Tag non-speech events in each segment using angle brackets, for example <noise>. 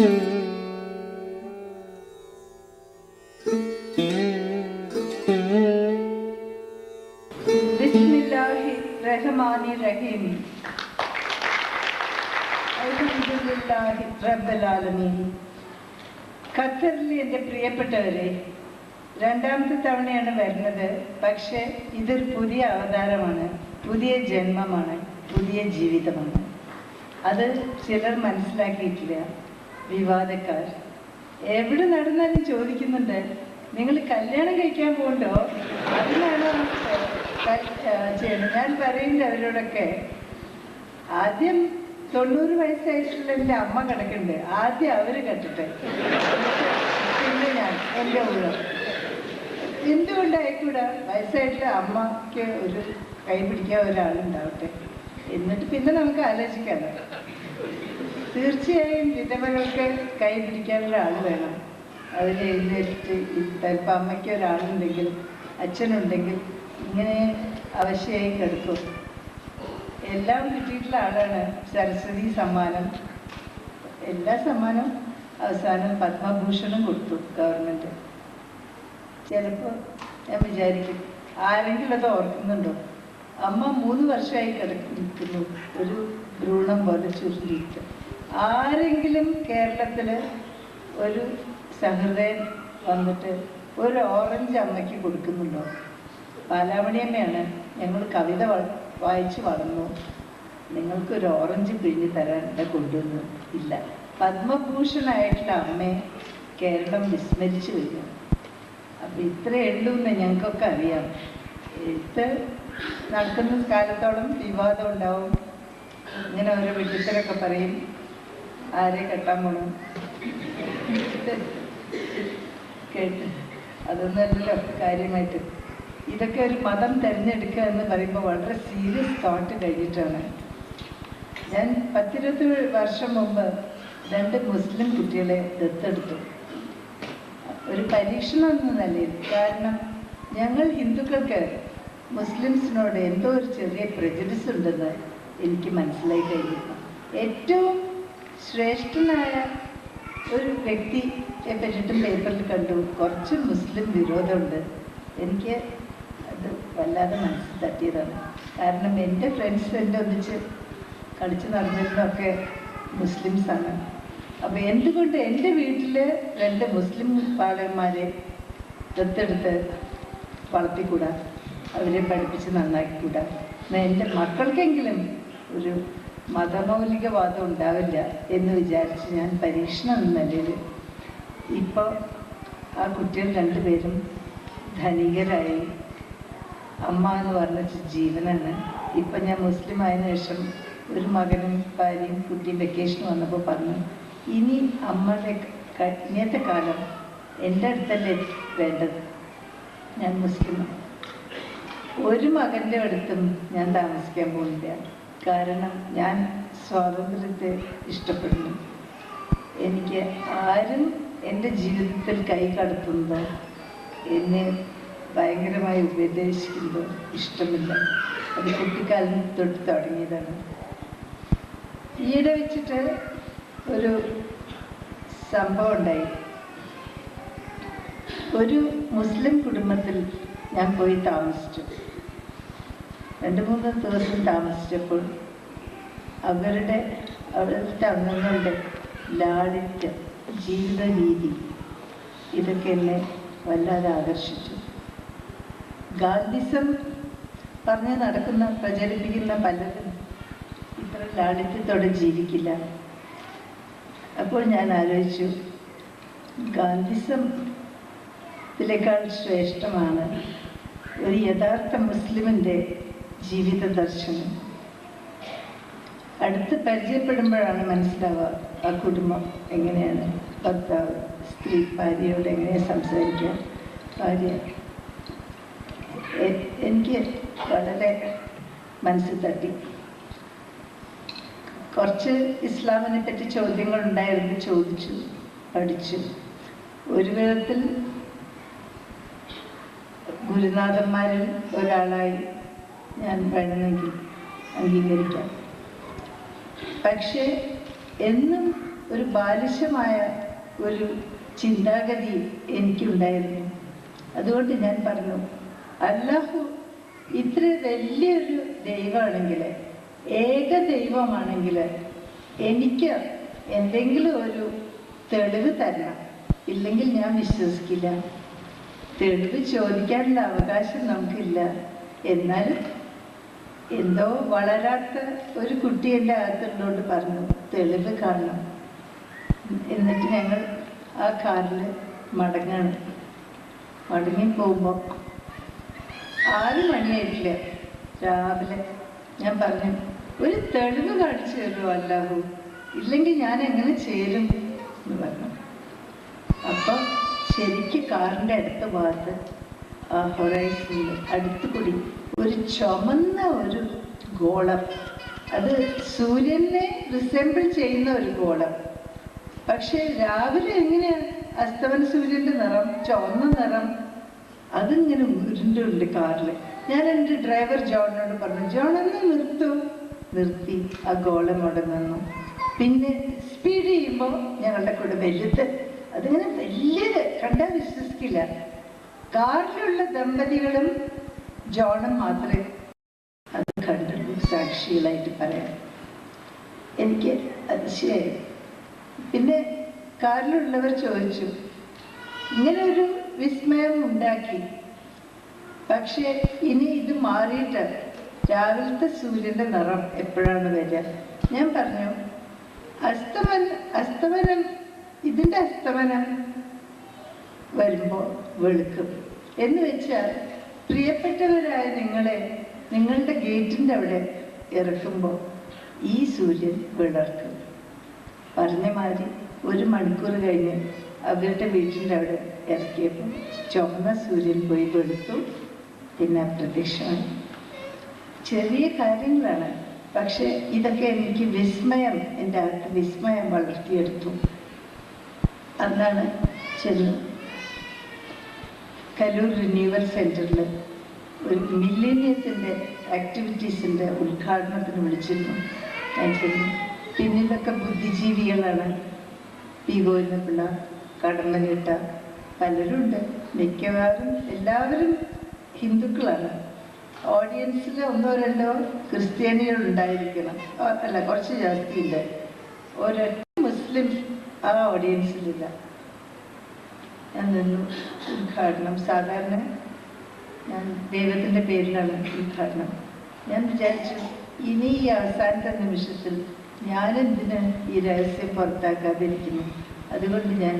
റഹ്മാനി റഹീം അൽഹംദുലില്ലാഹി റബ്ബിൽ ആലമീൻ ഖത്തറിൽ എന്റെ പ്രിയപ്പെട്ടവരെ രണ്ടാമത്തെ തവണയാണ് വരുന്നത്. പക്ഷേ ഇതൊരു പുതിയ അവതാരമാണ്. പുതിയ ജന്മമാണ്. പുതിയ ജീവിതമാണ്. അത് ചിലർ മനസ്സിലാക്കിയിട്ടില്ല. വിവാദക്കാർ. എവിടെ നടന്നാലും ചോദിക്കുന്നുണ്ട് നിങ്ങൾ കല്യാണം കഴിക്കാൻ പോകണ്ടോ അതിനാണ് ചെയ്യണം ഞാൻ പറയുന്നത് അവരോടൊക്കെ ആദ്യം തൊണ്ണൂറ് വയസ്സായിട്ടുള്ള എന്റെ അമ്മ കിടക്കണ്ട് ആദ്യം അവർ കെട്ടട്ടെ. പിന്നെ ഞാൻ എന്റെ ഊഴം എന്തുകൊണ്ടായിക്കൂടാ? വയസ്സായിട്ടുള്ള അമ്മയ്ക്ക് ഒരു കൈ പിടിക്കാൻ ഒരാളുണ്ടാവട്ടെ. എന്നിട്ട് പിന്നെ നമുക്ക് ആലോചിക്കാമല്ലോ തീർച്ചയായും വിധവകൾക്ക് കൈ പിടിക്കാനുള്ള ആൾ വേണം. അതിൽ എഴുന്നേറ്റ് ഇപ്പം അമ്മയ്ക്ക് ഒരാളുണ്ടെങ്കിൽ അച്ഛനുണ്ടെങ്കിൽ ഇങ്ങനെ അവശയായി കിടക്കും. എല്ലാം കിട്ടിയിട്ടുള്ള ആളാണ് സരസ്വതി സമ്മാനം. എല്ലാ സമ്മാനം അവസാനം പത്മഭൂഷണം കൊടുത്തു ഗവൺമെന്റ് ചിലപ്പോൾ ഞാൻ വിചാരിക്കും ആരെങ്കിലും അത് ഓർക്കുന്നുണ്ടോ? അമ്മ മൂന്ന് വർഷമായി കിടക്കുന്നു ഒരു ഭ്രൂണം പോലെ ആരെങ്കിലും കേരളത്തിൽ ഒരു സഹൃദയൻ വന്നിട്ട് ഒരു ഓറഞ്ച് അമ്മയ്ക്ക് കൊടുക്കുന്നുണ്ടോ? ബാലാമണിയമ്മയാണ് ഞങ്ങൾ കവിത വായിച്ചു വളർന്നു. നിങ്ങൾക്കൊരു ഓറഞ്ച് പിഴിഞ്ഞ് തരാൻ ഇവിടെ കൊണ്ടുവന്നു ഇല്ല. പത്മഭൂഷണായിട്ടുള്ള അമ്മയെ കേരളം വിസ്മരിച്ചു വരും. അപ്പം ഇത്രയേ ഉള്ളൂ എന്ന് ഞങ്ങൾക്കൊക്കെ അറിയാം. എഴുത്ത് നടക്കുന്ന കാലത്തോളം വിവാദം ഉണ്ടാവും. ഇങ്ങനെ ഓരോ വിട്ടിത്തരൊക്കെ പറയും. ആരെ കെട്ടാൻ പോണു? കേട്ട്. അതൊന്നല്ലല്ലോ കാര്യമായിട്ട്. ഇതൊക്കെ ഒരു മതം തിരഞ്ഞെടുക്കുക എന്ന് പറയുമ്പോൾ വളരെ സീരിയസ് തോട്ട് കഴിഞ്ഞിട്ടാണ്. ഞാൻ പത്തിരുപത്തി വർഷം മുമ്പ് രണ്ട് മുസ്ലിം കുട്ടികളെ ദത്തെടുത്തു. ഒരു പരീക്ഷണം എന്ന നിലയിൽ. കാരണം ഞങ്ങൾ ഹിന്ദുക്കൾക്ക് മുസ്ലിംസിനോട് എന്തോ ഒരു ചെറിയ പ്രജഡിസ് ഉണ്ടെന്ന് എനിക്ക് മനസ്സിലായി കഴിഞ്ഞിരുന്നു. ഏറ്റവും ശ്രേഷ്ഠനായ ഒരു വ്യക്തിയെ പറ്റിയിട്ട് പേപ്പറിൽ കണ്ടു. കുറച്ച് മുസ്ലിം വിരോധമുണ്ട്. എനിക്ക് അത് വല്ലാതെ മനസ്സിൽ തട്ടിയതാണ്. കാരണം എന്റെ ഫ്രണ്ട്സ് എന്റെ ഒന്നിച്ച് കളിച്ച് നടന്നിരുന്നൊക്കെ മുസ്ലിംസാണ് അപ്പോൾ എന്തുകൊണ്ട് എന്റെ വീട്ടിൽ രണ്ട് മുസ്ലിം പാലന്മാരെ ദത്തെടുത്ത് വളർത്തിക്കൂടാ? അവരെ പഠിപ്പിച്ച് നന്നാക്കിക്കൂടാ? എന്നാൽ എന്റെ മക്കൾക്കെങ്കിലും ഒരു മതമൗലികവാദം ഉണ്ടാവില്ല എന്ന് വിചാരിച്ച് ഞാൻ പരീക്ഷണം എന്ന നിലയിൽ ഇപ്പോൾ ആ കുട്ടികൾ രണ്ടുപേരും ധനികരായി. അമ്മ എന്ന് പറഞ്ഞ ജീവനാണ്. ഇപ്പം ഞാൻ മുസ്ലിം ആയതിനു ശേഷം ഒരു മകനും ഭാര്യയും കുട്ടിയും വെക്കേഷൻ വന്നപ്പോൾ പറഞ്ഞു ഇനി അമ്മയുടെ ഇങ്ങനത്തെ കാലം എന്റെ അടുത്തല്ലേ വേണ്ടത്? ഞാൻ മുസ്ലിമാണ് ഒരു മകന്റെ അടുത്തും ഞാൻ താമസിക്കാൻ പോകുന്നില്ല. കാരണം ഞാൻ സ്വാതന്ത്ര്യത്തെ ഇഷ്ടപ്പെടുന്നു. എനിക്ക് ആരും എന്റെ ജീവിതത്തിൽ കൈ കടത്തുന്നതോ എന്നെ ഭയങ്കരമായി ഉപദേശിക്കുന്നതോ ഇഷ്ടമില്ല. അത് കുട്ടിക്കാലം തൊട്ട് തുടങ്ങിയതാണ്. ഈയിടെ വെച്ചിട്ട് ഒരു സംഭവം ഉണ്ടായി. ഒരു മുസ്ലിം കുടുംബത്തിൽ ഞാൻ പോയി താമസിച്ചു. രണ്ട് മൂന്ന് ദിവസം താമസിച്ചപ്പോൾ അവരുടെ അവരുടെ അംഗങ്ങളുടെ ലാളിത്യ ജീവിത രീതി ഇതൊക്കെ എന്നെ വല്ലാതെ ആകർഷിച്ചു. ഗാന്ധിസം പറഞ്ഞ് നടക്കുന്ന പ്രചരിപ്പിക്കുന്ന പലരും ഇത്ര ലാളിത്യത്തോടെ ജീവിക്കില്ല. അപ്പോൾ ഞാൻ ആലോചിച്ചു ഗാന്ധിസം ഗാന്ധിസത്തിലേക്കാൾ ശ്രേഷ്ഠമാണ് ഒരു യഥാർത്ഥ മുസ്ലിമിന്റെ ജീവിത ദർശനം. അടുത്ത് പരിചയപ്പെടുമ്പോഴാണ് മനസ്സിലാവുക ആ കുടുംബം എങ്ങനെയാണ് ഭർത്താവ് സ്ത്രീ ഭാര്യയോട് എങ്ങനെയാണ് സംസാരിക്കുക? ഭാര്യ എനിക്ക് വളരെ മനസ്സിൽ തട്ടി. കുറച്ച് ഇസ്ലാമിനെ പറ്റി ചോദ്യങ്ങൾ ഉണ്ടായിരുന്നു ചോദിച്ചു പഠിച്ചു. ഒരു വിധത്തിൽ ഗുരുനാഥന്മാരിൽ ഒരാളായി ഞാൻ വേണമെങ്കിൽ അംഗീകരിക്കാം. പക്ഷേ എന്നും ഒരു ബാലിശമായ ഒരു ചിന്താഗതി എനിക്കുണ്ടായിരുന്നു. അതുകൊണ്ട് ഞാൻ പറഞ്ഞു അല്ലാഹു ഇത്ര വലിയൊരു ദൈവമാണെങ്കിൽ ഏക ദൈവമാണെങ്കിൽ എനിക്ക് എന്തെങ്കിലും ഒരു തെളിവ് തരണം ഇല്ലെങ്കിൽ ഞാൻ വിശ്വസിക്കില്ല. തെളിവ് ചോദിക്കാനുള്ള അവകാശം നമുക്കില്ല. എന്നാലും എന്തോ വളരാത്ത ഒരു കുട്ടി എന്റെ അകത്തുള്ളോട്ട് പറഞ്ഞു തെളിവ് കാണണം. എന്നിട്ട് ഞങ്ങൾ ആ കാറിൽ മടങ്ങാണ്. മടങ്ങി പോകുമ്പോൾ ആറ് മണിയായിട്ടില്ല? രാവിലെ ഞാൻ പറഞ്ഞു ഒരു തെളിവ് കാണിച്ചു തരുമോ അല്ലാഹു? ഇല്ലെങ്കിൽ ഞാൻ എങ്ങനെ ചേരും? എന്ന് പറഞ്ഞു. അപ്പോൾ ശരിക്ക് കാറിന്റെ അടുത്ത ഭാഗത്ത് ഹൊറൈസണിൽ അടുത്ത് കൂടി ഒരു ചുമന്ന ഒരു ഗോളം. അത് സൂര്യനെ റിസെമ്പിൾ ചെയ്യുന്ന ഒരു ഗോളം. പക്ഷേ രാവിലെ എങ്ങനെയാണ് അസ്തമന സൂര്യന്റെ നിറം ചുവന്ന നിറം? അതിങ്ങനെ ഉരുണ്ടുണ്ട് കാറിൽ ഞാൻ എന്റെ ഡ്രൈവർ ജോണിനോട് പറഞ്ഞു നിർത്തു നിർത്തൂ. നിർത്തി ആ ഗോളം അവിടെ നിന്നു. പിന്നെ സ്പീഡ് ചെയ്യുമ്പോൾ ഞങ്ങളുടെ കൂടെ വലുത്. അതിങ്ങനെ വലിയത് കണ്ടാൽ വിശ്വസിക്കില്ല. കാറിലുള്ള ദമ്പതികളും ജോണും മാത്രമേ അത് കണ്ടുള്ളൂ സാക്ഷികളായിട്ട് പറയാം എനിക്ക് അതിശയായി. പിന്നെ കാറിലുള്ളവർ ചോദിച്ചു ഇങ്ങനെ ഒരു വിസ്മയം ഉണ്ടാക്കി. പക്ഷേ ഇനി ഇത് മാറിയിട്ട് രാവിലത്തെ സൂര്യന്റെ നിറം എപ്പോഴാണ് വരിക? ഞാൻ പറഞ്ഞു അസ്തമനം അസ്തമനം ഇതിന്റെ അസ്തമനം വരുമ്പോൾ വെളുക്കും. എന്ന് വെച്ചാൽ പ്രിയപ്പെട്ടവരായ നിങ്ങളെ നിങ്ങളുടെ ഗേറ്റിന്റെ അവിടെ ഇറക്കുമ്പോൾ ഈ സൂര്യൻ വിളർക്കും പറഞ്ഞ മാതിരി ഒരു മണിക്കൂർ കഴിഞ്ഞ് അവരുടെ വീട്ടിന്റെ അവിടെ ഇറക്കിയപ്പോൾ ചുവന്ന സൂര്യൻ പോയി വെളുത്തു. പിന്നെ അപ്രത്യക്ഷമായി. ചെറിയ കാര്യങ്ങളാണ്. പക്ഷേ ഇതൊക്കെ എനിക്ക് വിസ്മയം എന്റെ അകത്ത് വിസ്മയം വളർത്തിയെടുത്തു. അന്നാണ് ചെന്ന് കലൂർ റിന്യൂവൽ സെന്ററിൽ ഒരു മില്ലേനിയത്തിന്റെ ആക്ടിവിറ്റീസിന്റെ ഉദ്ഘാടനത്തിന് വിളിച്ചിരുന്നു. ചെന്നു പിന്നിലൊക്കെ ബുദ്ധിജീവികളാണ് പി ഗോവിന്ദപിള്ള കടന്നകേട്ട പലരുണ്ട് മിക്കവാറും എല്ലാവരും ഹിന്ദുക്കളാണ്. ഓഡിയൻസിൽ ഒന്നോ രണ്ടോ ക്രിസ്ത്യാനികൾ ഉണ്ടായിരിക്കണം. അല്ല കുറച്ച് ജാസ്തിയില്ല ഒരൊറ്റ മുസ്ലിം ആ ഓഡിയൻസിലില്ല നിന്നു ഉദ്ഘാടനം. സാധാരണ ഞാൻ ദൈവത്തിന്റെ പേരിലാണ് ഉദ്ഘാടനം. ഞാൻ വിചാരിച്ചു ഇനി ഈ അവസാനത്തെ നിമിഷത്തിൽ ഞാനെന്തിന് ഈ രഹസ്യം പുറത്താക്കാതിരിക്കുന്നു? അതുകൊണ്ട് ഞാൻ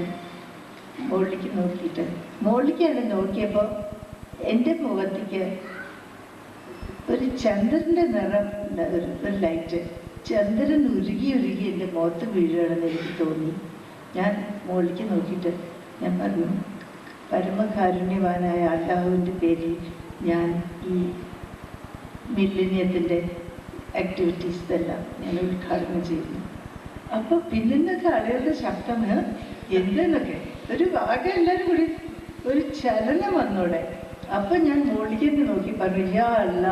മോളിലേക്ക് നോക്കിയിട്ട് മോളിലേക്കാണ് നോക്കിയപ്പോൾ എന്റെ മുഖത്തേക്ക് ഒരു ചന്ദ്രന്റെ നിറം ഒരു ലൈറ്റ് ചന്ദ്രൻ ഉരുകി ഉരുകി എന്റെ മുഖത്ത് വീഴുകയാണെന്ന് എനിക്ക് തോന്നി. ഞാൻ മുകളിലേക്ക് നോക്കിയിട്ട് ഞാൻ പറഞ്ഞു പരമകാരുണ്യവാനായ അള്ളാഹുവിന്റെ പേരിൽ ഞാൻ ഈ മില്ലിനിയത്തിന്റെ ആക്ടിവിറ്റീസ് എല്ലാം ഞാൻ ഉദ്ഘാടനം ചെയ്യുന്നു. അപ്പോൾ പിന്നിന്നൊക്കെ ആളുകളുടെ ശബ്ദം എന്തെന്നൊക്കെ? ഒരു ആകെ എല്ലാരും കൂടി ഒരു ചലനം വന്നോടെ. അപ്പൊ ഞാൻ മോളിലേക്ക് നോക്കി പറഞ്ഞു യാ അല്ല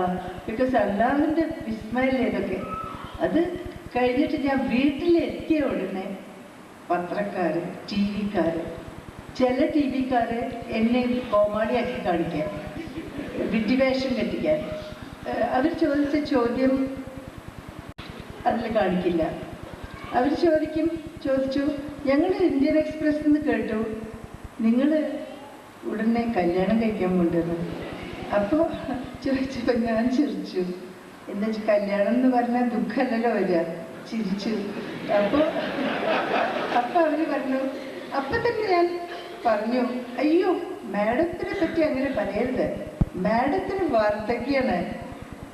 ബിക്കോസ് അല്ലാവിന്റെ വിസ്മയല്ലേ ഇതൊക്കെ അത് കഴിഞ്ഞിട്ട് ഞാൻ വീട്ടിലെത്തിയ ഉടനെ പത്രക്കാര് ടി വിക്കാര് ചില ടി വിക്കാര് എന്നെ കോമാളിയാക്കി കാണിക്കാൻ വിദ്യവേഷം കെട്ടിക്കാൻ. അവർ ചോദിച്ച ചോദ്യം അതിൽ കാണിക്കില്ല. അവർ ചോദിക്കും ചോദിച്ചു ഞങ്ങൾ ഇന്ത്യൻ എക്സ്പ്രസ് എന്ന് കേട്ടു. നിങ്ങൾ ഉടനെ കല്യാണം കഴിക്കാൻ കൊണ്ടുവന്നു. അപ്പോൾ ചോദിച്ചപ്പോൾ ഞാൻ ചിരിച്ചു. എന്താ വെച്ചാൽ കല്യാണം എന്ന് പറഞ്ഞാൽ ദുഃഖമല്ലല്ലോ വരിക. ചിരിച്ചു. അപ്പോൾ അപ്പോൾ അവർ പറഞ്ഞു അപ്പം തന്നെ ഞാൻ പറഞ്ഞു അയ്യോ മാഡത്തിനെ പറ്റി അങ്ങനെ പറയരുത്. മാഡത്തിന് വാർദ്ധക്യാണ്.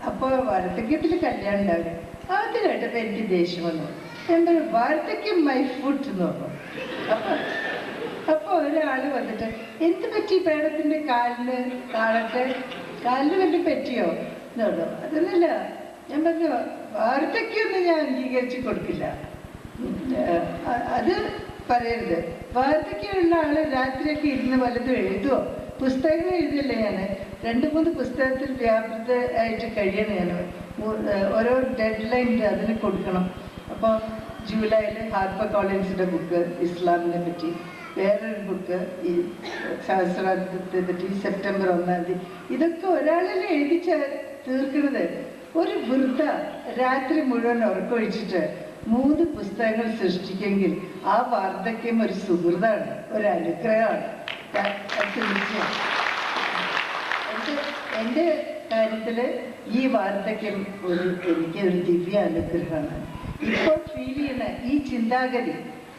അപ്പോൾ വാർദ്ധക്യത്തിൽ കല്യാണം ഉണ്ടാവില്ല. അത് കേട്ടപ്പോൾ എനിക്ക് ദേഷ്യം വന്നു. എന്താ വാർദ്ധക്യം മൈ ഫുഡ് എന്ന് പറഞ്ഞു. അപ്പോൾ ഒരാൾ വന്നിട്ട് എന്ത് പറ്റി മാഡത്തിന്റെ കാലിന് കാലത്തെ കാലിന് വല്ല പറ്റിയോ? എന്നുള്ളു അതൊന്നുമില്ല. ഞാൻ പറഞ്ഞു വാർദ്ധക്യമൊന്നും ഞാൻ അംഗീകരിച്ച് കൊടുക്കില്ല. അത് പറയരുത്. വാർദ്ധക്യമുള്ള ആൾ രാത്രിയൊക്കെ ഇരുന്ന് വല്ലതും എഴുതുമോ പുസ്തകങ്ങൾ എഴുതിയല്ലേ ഞാൻ രണ്ട് മൂന്ന് പുസ്തകത്തിൽ വ്യാപൃത ആയിട്ട് കഴിയണം ഞാൻ ഓരോ ഡെഡ് ലൈൻ അതിന് കൊടുക്കണം. അപ്പോൾ ജൂലൈയിൽ ഹാർപ്പ കോളേജിന്റെ ബുക്ക് ഇസ്ലാമിനെ പറ്റി. വേറൊരു ബുക്ക് ഈ സഹസ്രാബ്ദത്തെ പറ്റി സെപ്റ്റംബർ ഒന്നാം തീയതി. ഇതൊക്കെ ഒരാളിൽ എഴുതി തീർക്കുന്നത് ഒരു വൃദ്ധ രാത്രി മുഴുവൻ ഉറക്കമൊഴിച്ചിട്ട് മൂന്ന് പുസ്തകങ്ങൾ സൃഷ്ടിക്കെങ്കിൽ ആ വാർദ്ധക്യം ഒരു സുഹൃതാണ് ഒരു അനുഗ്രഹമാണ്. എന്റെ എന്റെ ഈ വാർദ്ധക്യം ഒരു എനിക്ക് ഒരു ദിവ്യ അനുഗ്രഹമാണ്. ഇപ്പോൾ ഫീൽ ചെയ്യുന്ന ഈ ചിന്താഗതി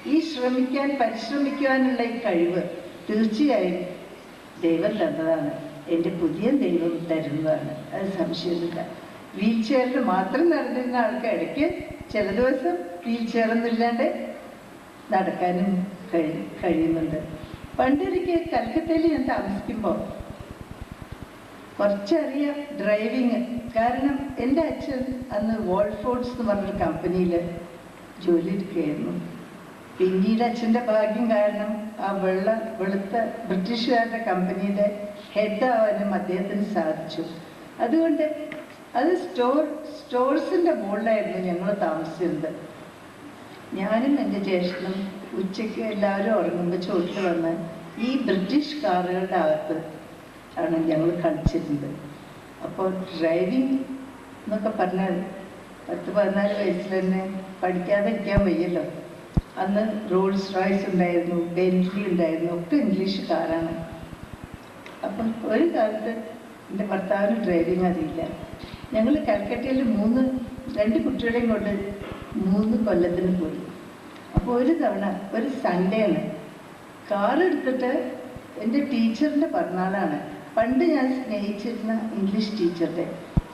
ഈ ശ്രമിക്കാൻ പരിശ്രമിക്കുവാനുള്ള ഈ കഴിവ് തീർച്ചയായും ദൈവം തന്നതാണ്. എന്റെ പുതിയ ദൈവം തരുന്നതാണ്. അത് സംശയമില്ല. വീൽ ചെയറിൽ മാത്രം നടന്നിരുന്ന ആൾക്ക് ഇടയ്ക്ക് ചില ദിവസം വീൽ ചെയറൊന്നും ഇല്ലാണ്ട് നടക്കാനും കഴി കഴിയുന്നുണ്ട്. പണ്ടൊരിക്കൽ കൽക്കത്തയിൽ ഞാൻ താമസിക്കുമ്പോൾ കുറച്ചറിയാം ഡ്രൈവിങ്. കാരണം എന്റെ അച്ഛൻ അന്ന് വോൾഫോർഡ്സ് എന്ന് പറഞ്ഞൊരു കമ്പനിയിൽ ജോലി എടുക്കുകയായിരുന്നു. പിന്നീട് അച്ഛന്റെ ഭാഗ്യം കാരണം ആ വെള്ള വെളുത്ത ബ്രിട്ടീഷുകാരുടെ കമ്പനിയുടെ ഹെഡ് ആവാനും അദ്ദേഹത്തിന് സാധിച്ചു. അതുകൊണ്ട് അത് സ്റ്റോർ സ്റ്റോഴ്സിന്റെ മുകളിലായിരുന്നു ഞങ്ങൾ താമസിച്ചിരുന്നത്. ഞാനും എന്റെ ജ്യേഷ്ഠനും ഉച്ചയ്ക്ക് എല്ലാവരും ഉറങ്ങുമ്പോൾ ചോട്ടിൽ വന്ന് ഈ ബ്രിട്ടീഷ് കാറുകളുടെ അകത്ത് ആണ് ഞങ്ങൾ കളിച്ചിരുന്നത്. അപ്പോൾ ഡ്രൈവിംഗ് എന്നൊക്കെ പറഞ്ഞാൽ പത്ത് പതിനാല് വയസ്സിൽ തന്നെ പഠിക്കാതെ ഇരിക്കാൻ വയ്യല്ലോ. അന്ന് റോൾസ് റോയ്സ് ഉണ്ടായിരുന്നു ബെൻലി ഉണ്ടായിരുന്നു ഒക്കെ ഇംഗ്ലീഷ് കാറാണ്. അപ്പം ഒരു കാലത്ത് എന്റെ ഭർത്താവിന് ഡ്രൈവിംഗ് അറിയില്ല. ഞങ്ങൾ കൽക്കട്ടയിൽ മൂന്ന് രണ്ട് കുട്ടികളെയും കൊണ്ട് മൂന്ന് കൊല്ലത്തിന് പോയി. അപ്പോൾ ഒരു തവണ ഒരു സൺഡേ ആണ്. കാർ എടുത്തിട്ട് എന്റെ ടീച്ചറിന്റെ പിറന്നാളാണ്. പണ്ട് ഞാൻ സ്നേഹിച്ചിരുന്ന ഇംഗ്ലീഷ് ടീച്ചറുടെ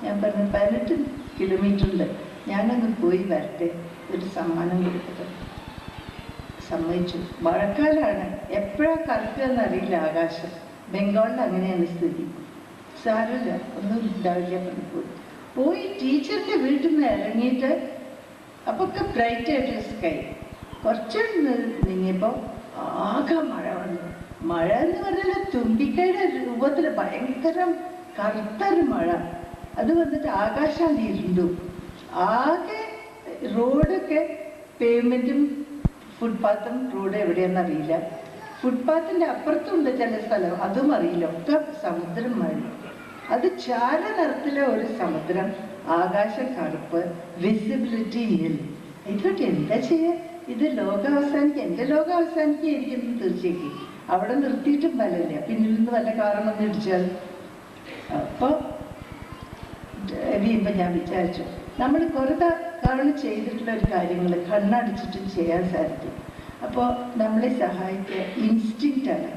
ഞാൻ പറഞ്ഞു പതിനെട്ട് കിലോമീറ്റർ ഉണ്ട് ഞാനൊന്ന് പോയി വരട്ടെ. ഒരു സമ്മാനം കൊടുത്തിട്ട് സമ്മതിച്ചു. മഴക്കാലമാണ് എപ്പോഴാണ് കറുക്കുക എന്നറിയില്ല ആകാശം. ബംഗാളിൽ അങ്ങനെയാണ് സ്ഥിതി. സാരമില്ല. ഒന്നും ഉണ്ടാവില്ല പറഞ്ഞു പോയി. പോയി ടീച്ചറിന്റെ വീട്ടിൽ നിന്ന് ഇറങ്ങിയിട്ട് അപ്പൊ ഒക്കെ ബ്രൈറ്റ് ആയിട്ടുള്ള സ്കൈ കുറച്ച് നീങ്ങിയപ്പോൾ ആകെ മഴ വന്നു. മഴ എന്ന് പറഞ്ഞാൽ തുമ്പിക്കയുടെ രൂപത്തിൽ ഭയങ്കര കറുത്തൊരു മഴ. അത് വന്നിട്ട് ആകാശം ഇരുണ്ടു. ആകെ റോഡൊക്കെ പേയ്മെന്റും ഫുട്പാത്തും റോഡ് എവിടെയാണെന്ന് അറിയില്ല. ഫുട്പാത്തിന്റെ അപ്പുറത്തുണ്ട് ചില സ്ഥലം. അതും അറിയില്ല. ഒക്കെ സമുദ്രം മഴ അത് ചാര നിറത്തിലെ ഒരു സമുദ്രം ആകാശ കറുപ്പ് വിസിബിലിറ്റി ഇൽ ഇതൊക്കെ എന്താ ചെയ്യുക ഇത് ലോകം അവസാനിക്കുക എന്റെ ലോകം അവസാനിക്കുകയായിരിക്കും തീർച്ചയായും അവിടെ നിർത്തിയിട്ടും ഫലമില്ല. പിന്നിൽ നിന്ന് വല്ല കാറും വന്ന് ഇടിച്ചാൽ? അപ്പോൾ വീണ്ടും ഞാൻ വിചാരിച്ചു. നമ്മൾ കുറേ തവണ ചെയ്തിട്ടുള്ള ഒരു കാര്യങ്ങൾ കണ്ണടച്ചിട്ടും ചെയ്യാൻ സാധിക്കും. അപ്പോൾ നമ്മളെ സഹായിക്കുക ഇൻസ്റ്റിങ്റ്റാണ്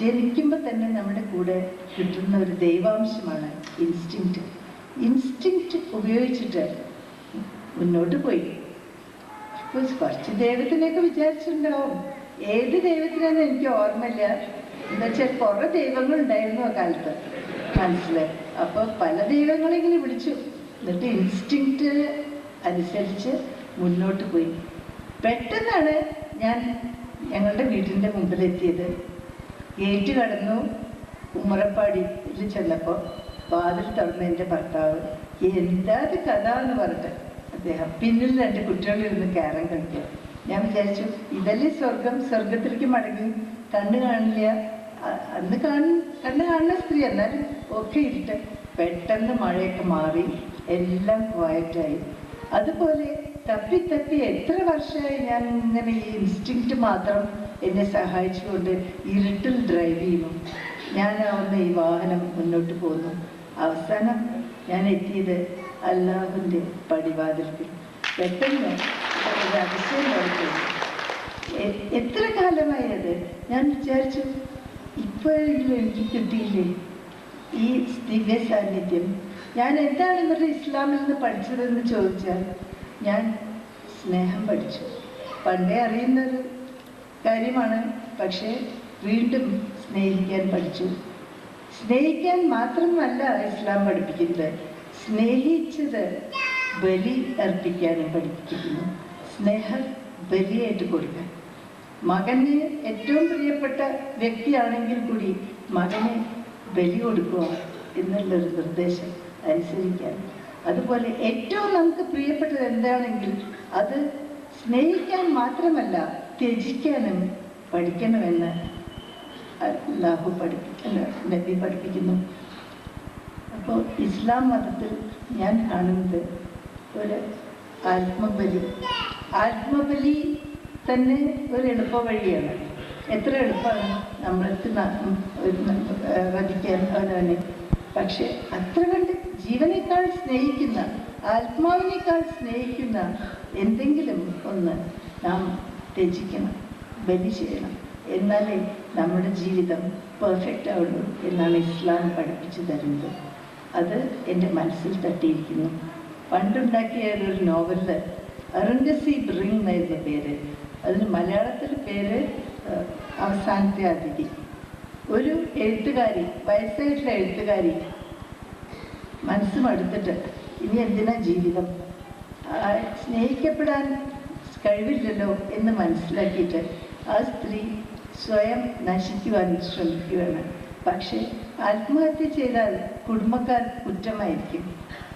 ജനിക്കുമ്പോൾ തന്നെ നമ്മുടെ കൂടെ കിട്ടുന്ന ഒരു ദൈവാംശമാണ് ഇൻസ്റ്റിങ്റ്റ് ഇൻസ്റ്റിങ്റ്റ് ഉപയോഗിച്ചിട്ട് മുന്നോട്ട് പോയി. കുറച്ച് ദൈവത്തിനെയൊക്കെ വിചാരിച്ചിട്ടുണ്ടാവും. ഏത് ദൈവത്തിനാന്ന് എനിക്ക് ഓർമ്മയില്ല. എന്നുവെച്ചാൽ കുറേ ദൈവങ്ങൾ ഉണ്ടായിരുന്നു ആ കാലത്ത്. മനസ്സിലായി? അപ്പൊ പല ദൈവങ്ങളെങ്കിലും വിളിച്ചു. എന്നിട്ട് ഇൻസ്റ്റിങ്റ്റ് അനുസരിച്ച് മുന്നോട്ട് പോയി. പെട്ടെന്നാണ് ഞാൻ ഞങ്ങളുടെ വീടിന്റെ മുമ്പിലെത്തിയത്. ഗേറ്റ് കടന്നു ഉമ്മറപ്പാടിയിൽ ചെന്നപ്പോൾ വാതിൽ തുറന്ന് എന്റെ ഭർത്താവ് എന്താ ഇത് കഥ എന്ന് പറഞ്ഞിട്ട് അദ്ദേഹം പിന്നിൽ രണ്ട് കുട്ടികളിരുന്ന് കയറാൻ കളിക്കുക. ഞാൻ വിചാരിച്ചു ഇതല്ലേ സ്വർഗം? സ്വർഗത്തിലേക്ക് മടങ്ങി കണ്ണ് കാണില്ല. അന്ന് കാണ കണ്ണ് കാണുന്ന സ്ത്രീ എന്നാലും ഒക്കെ ഇരുട്ട്. പെട്ടെന്ന് മഴയൊക്കെ മാറി എല്ലാം ക്വയറ്റായി അതുപോലെ തപ്പി തപ്പി എത്ര വർഷമായി ഞാൻ ഇങ്ങനെ ഈ ഇൻസ്റ്റിങ്ക്റ്റ് മാത്രം എന്നെ സഹായിച്ചുകൊണ്ട് ഇരുട്ടിൽ ഡ്രൈവ് ചെയ്യുന്നു. ഞാനാവുന്ന ഈ വാഹനം മുന്നോട്ട് പോകുന്നു. അവസാനം ഞാൻ എത്തിയത് അല്ലാഹുവിന്റെ പടിവാതിൽക്കിൽ. പെട്ടെന്ന് അതിശയം പോലെ എത്ര കാലമായി അത്? ഞാൻ വിചാരിച്ചു ഇപ്പോഴെങ്കിലും എനിക്ക് കിട്ടിയില്ലേ? ഈ ദിവ്യ സാന്നിധ്യം. ഞാൻ എന്താണ് ഇന്നത്തെ ഇസ്ലാമിൽ നിന്ന് പഠിച്ചതെന്ന് ചോദിച്ചാൽ ഞാൻ സ്നേഹം പഠിച്ചു. പണ്ടേ അറിയുന്നൊരു കാര്യമാണ്. പക്ഷേ വീണ്ടും സ്നേഹിക്കാൻ പഠിച്ചു. സ്നേഹിക്കാൻ മാത്രമല്ല ഇസ്ലാം പഠിപ്പിക്കുന്നത്. സ്നേഹിച്ചത് ബലി അർപ്പിക്കാനും പഠിപ്പിക്കുന്നു. സ്നേഹം ബലിയായിട്ട് കൊടുക്കാൻ. മകന് ഏറ്റവും പ്രിയപ്പെട്ട വ്യക്തിയാണെങ്കിൽ കൂടി മകന് ബലി കൊടുക്കുക എന്നുള്ളൊരു നിർദ്ദേശം അനുസരിക്കാൻ. അതുപോലെ ഏറ്റവും നമുക്ക് പ്രിയപ്പെട്ടത് എന്താണെങ്കിൽ അത് സ്നേഹിക്കാൻ മാത്രമല്ല ത്യജിക്കാനും പഠിക്കണമെന്ന് അല്ലാഹു പഠിപ്പിക്കുന്ന നബി പഠിപ്പിക്കുന്നു. അപ്പോൾ ഇസ്ലാം മതത്തിൽ ഞാൻ കാണുന്നത് ഒരു ആത്മബലി. ആത്മബലി തന്നെ ഒരു എളുപ്പ വഴിയാണ്. എത്ര എളുപ്പമാണ് നമ്മൾക്ക് വധിക്കാൻ അവനവനെ. പക്ഷെ അത്ര കണ്ട് ജീവനേക്കാൾ സ്നേഹിക്കുന്ന ആത്മാവിനേക്കാൾ സ്നേഹിക്കുന്ന എന്തെങ്കിലും ഒന്ന് നാം ത്യജിക്കണം ബലി ചെയ്യണം എന്നാലേ നമ്മുടെ ജീവിതം പെർഫെക്റ്റ് ആവുള്ളൂ എന്നാണ് ഇസ്ലാം പഠിപ്പിച്ചു തരുന്നത്. അത് എന്റെ മനസ്സിൽ തട്ടിയിരിക്കുന്നു. പണ്ടുണ്ടാക്കിയ ഒരു നോവലിൽ അരുൺഗസീബ് ബ്രിങ് എന്നായിരുന്നു പേര്. അതിന് മലയാളത്തിൽ പേര് അവസാനത്തെ അതിഥി. ഒരു എഴുത്തുകാരി വയസ്സായിട്ടുള്ള എഴുത്തുകാരി മനസ്സ് മടുത്തിട്ട് ഇനി എന്തിനാ ജീവിതം? സ്നേഹിക്കപ്പെടാൻ കഴിവില്ലല്ലോ എന്ന് മനസ്സിലാക്കിയിട്ട് ആ സ്ത്രീ സ്വയം നശിക്കുവാൻ ശ്രമിക്കുകയാണ്. പക്ഷേ ആത്മഹത്യ ചെയ്താൽ കുടുംബക്കാർ കുറ്റമായിരിക്കും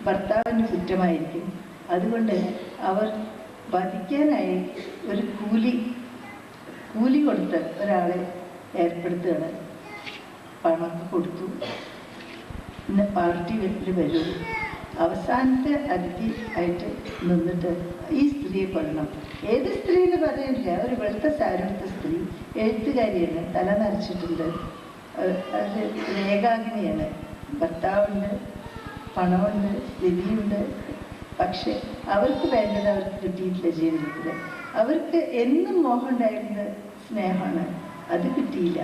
ഭർത്താവിന് കുറ്റമായിരിക്കും. അതുകൊണ്ട് അവർ വധിക്കാനായി ഒരു കൂലി കൂലി കൊടുത്ത് ഒരാളെ ഏർപ്പെടുത്തുകയാണ്. പണം കൊടുത്തു. ഇന്ന് പാർട്ടി വരൂ. അവസാനത്തെ അതിഥി ആയിട്ട് നിന്നിട്ട് ഈ സ്ത്രീയെ കൊല്ലണം. ഏത് സ്ത്രീ എന്ന് പറയുന്നില്ല ഒരു വെളുത്ത സാരെടുത്ത സ്ത്രീ എഴുത്തുകാരിയാണ് തല നരച്ചിട്ടുണ്ട്. അത് ഏകാഗ്നിയാണ് ഭർത്താവുണ്ട് പണമുണ്ട് സ്ഥിതിയുണ്ട്. പക്ഷെ അവർക്ക് വേണ്ടത് അവർക്ക് കിട്ടിയിട്ടില്ല ജീവിതത്തിൽ അവർക്ക് എന്നും മോഹം ഉണ്ടായിരുന്നത് സ്നേഹമാണ്. അത് കിട്ടിയില്ല.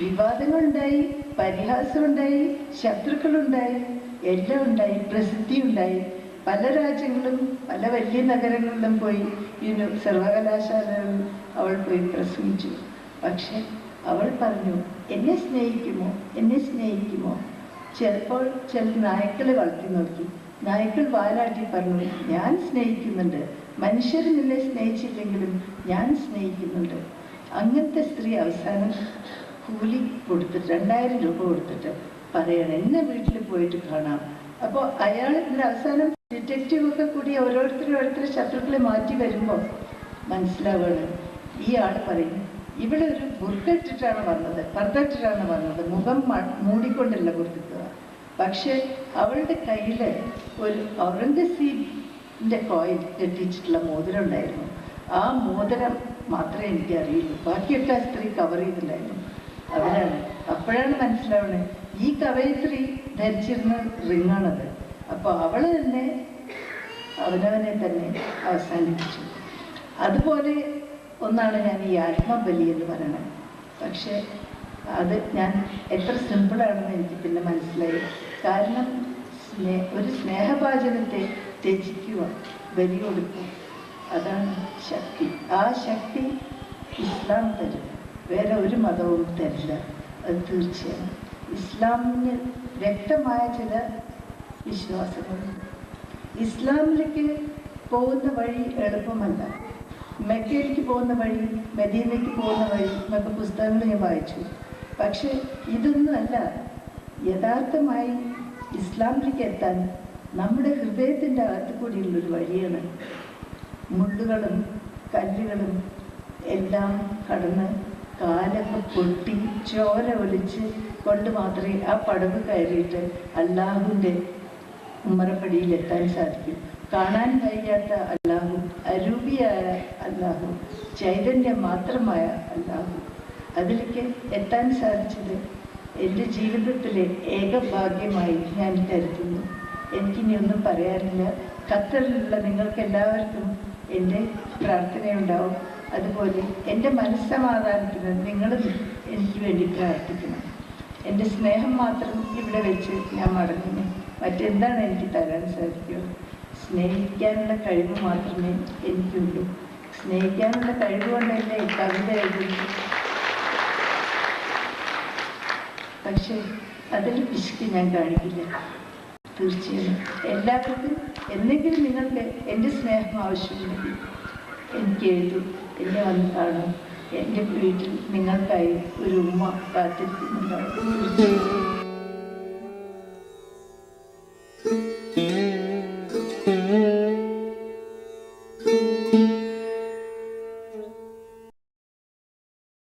വിവാദങ്ങളുണ്ടായി പരിഹാസമുണ്ടായി ശത്രുക്കളുണ്ടായി. എല്ലാം ഉണ്ടായി പ്രസിദ്ധി ഉണ്ടായി. പല രാജ്യങ്ങളും പല വലിയ നഗരങ്ങളിലും പോയി ഇതിന് സർവകലാശാലകളിൽ അവൾ പോയി പ്രസംഗിച്ചു. പക്ഷെ അവൾ പറഞ്ഞു എന്നെ സ്നേഹിക്കുമോ? എന്നെ സ്നേഹിക്കുമോ? ചിലപ്പോൾ ചില നായ്ക്കളെ വളർത്തി നോക്കി. നായ്ക്കൾ വാലാട്ടി പറഞ്ഞു ഞാൻ സ്നേഹിക്കുന്നുണ്ട്. മനുഷ്യർ നിന്നെ സ്നേഹിച്ചില്ലെങ്കിലും ഞാൻ സ്നേഹിക്കുന്നുണ്ട്. അങ്ങനത്തെ സ്ത്രീ അവസാനം കൂലി കൊടുത്തിട്ട് രണ്ടായിരം രൂപ കൊടുത്തിട്ട് പറയണം. എന്നെ വീട്ടിൽ പോയിട്ട് കാണാം. അപ്പോൾ അയാൾ ഇതിന്റെ അവസാനം ഡിറ്റക്റ്റീവ് ഒക്കെ കൂടി ഓരോരുത്തരും ഓരോരുത്തരും ശത്രുക്കളെ മാറ്റി വരുമ്പോൾ മനസ്സിലാവുകയാണ് ഈ ആൾ പറയും ഇവിടെ ഒരു ബുർക്കിട്ടിട്ടാണ് വന്നത് പർദ്ദട്ടിട്ടാണ് വന്നത് മുഖം മൂടിക്കൊണ്ടല്ല കുർത്തിക്കുക പക്ഷെ അവളുടെ കയ്യിൽ ഒരു ഔറംഗസീബിന്റെ കോയിൻ കെട്ടിച്ചിട്ടുള്ള മോതിരം ഉണ്ടായിരുന്നു. ആ മോതിരം മാത്രമേ എനിക്ക് അറിയുള്ളൂ ബാക്കിയൊക്കെ ആ സ്ത്രീ കവർ ചെയ്തിട്ടുണ്ടായിരുന്നു. അവരാണ് അപ്പോഴാണ് മനസ്സിലാവണേ ഈ കവയിത്രി ധരിച്ചിരുന്ന റിങ്ങാണത്. അപ്പോൾ അവൾ തന്നെ അവനവനെ തന്നെ അവസാനിപ്പിച്ചു. അതുപോലെ ഒന്നാണ് ഞാൻ ഈ ആത്മബലി എന്ന് പറയുന്നത് പക്ഷേ അത് ഞാൻ എത്ര സിമ്പിളാണെന്ന് എനിക്ക് പിന്നെ മനസ്സിലായി. കാരണം സ്നേ ഒരു സ്നേഹപാചകത്തെ ത്യജിക്കുക ബലി കൊടുക്കുക അതാണ് ശക്തി. ആ ശക്തി ഇസ്ലാം തരും. വേറെ ഒരു മതവും തരില്ല. അത് തീർച്ചയാണ്. ഇസ്ലാമിന് വ്യക്തമായ ചില വിശ്വാസങ്ങളുണ്ട്. ഇസ്ലാമിലേക്ക് പോകുന്ന വഴി എളുപ്പമല്ല. മെക്കയിലേക്ക് പോകുന്ന വഴി മദീനയ്ക്ക് പോകുന്ന വഴി എന്നൊക്കെ പുസ്തകങ്ങൾ ഞാൻ വായിച്ചു. പക്ഷെ ഇതൊന്നുമല്ല യഥാർത്ഥമായി ഇസ്ലാമിലേക്ക് എത്താൻ നമ്മുടെ ഹൃദയത്തിന്റെ അകത്ത് കൂടിയുള്ളൊരു വഴിയാണ്. മുള്ളുകളും കല്ലുകളും എല്ലാം കടന്ന് കാലൊക്കെ പൊട്ടി ചോര ഒലിച്ച് കൊണ്ട് മാത്രമേ ആ പടവ് കയറിയിട്ട് അള്ളാഹുവിന്റെ ഉമ്മറപ്പടിയിൽ എത്താൻ സാധിക്കും. കാണാൻ കഴിയാത്ത അല്ലാഹു അരൂപിയായ അല്ലാഹു ചൈതന്യം മാത്രമായ അല്ലാഹു. അതിലേക്ക് എത്താൻ സാധിച്ചത് എന്റെ ജീവിതത്തിലെ ഏക ഭാഗ്യമായി ഞാൻ കരുതുന്നു. എനിക്കിനി ഒന്നും പറയാനില്ല. ഖത്തറിലുള്ള നിങ്ങൾക്ക് എല്ലാവർക്കും എന്റെ പ്രാർത്ഥനയുണ്ടാവും. അതുപോലെ എന്റെ മനസ്സമാധാനത്തിന് നിങ്ങൾ എനിക്ക് വേണ്ടി പ്രാർത്ഥിക്കണം. എന്റെ സ്നേഹം മാത്രം ഇവിടെ വെച്ച് ഞാൻ മടങ്ങുന്നു. മറ്റെന്താണ് എനിക്ക് തരാൻ സാധിക്കുക? സ്നേഹിക്കാനുള്ള കഴിവ് മാത്രമേ എനിക്കുള്ളൂ. സ്നേഹിക്കാനുള്ള കഴിവ് കൊണ്ടല്ലേ കവിത എഴുതി പക്ഷേ അതിൽ പിശുക്ക് ഞാൻ കാണിക്കില്ല. തീർച്ചയായും എല്ലാവർക്കും എന്തെങ്കിലും നിങ്ങൾക്ക് എന്റെ സ്നേഹം ആവശ്യമുണ്ടെങ്കിൽ എനിക്ക് എഴുതും. എന്നെ വന്നതാണ് എന്റെ വീട്ടിൽ നിങ്ങൾക്കായി ഒരു ഉമ്മ കാത്തിരിക്കുന്നുണ്ടാവും <laughs>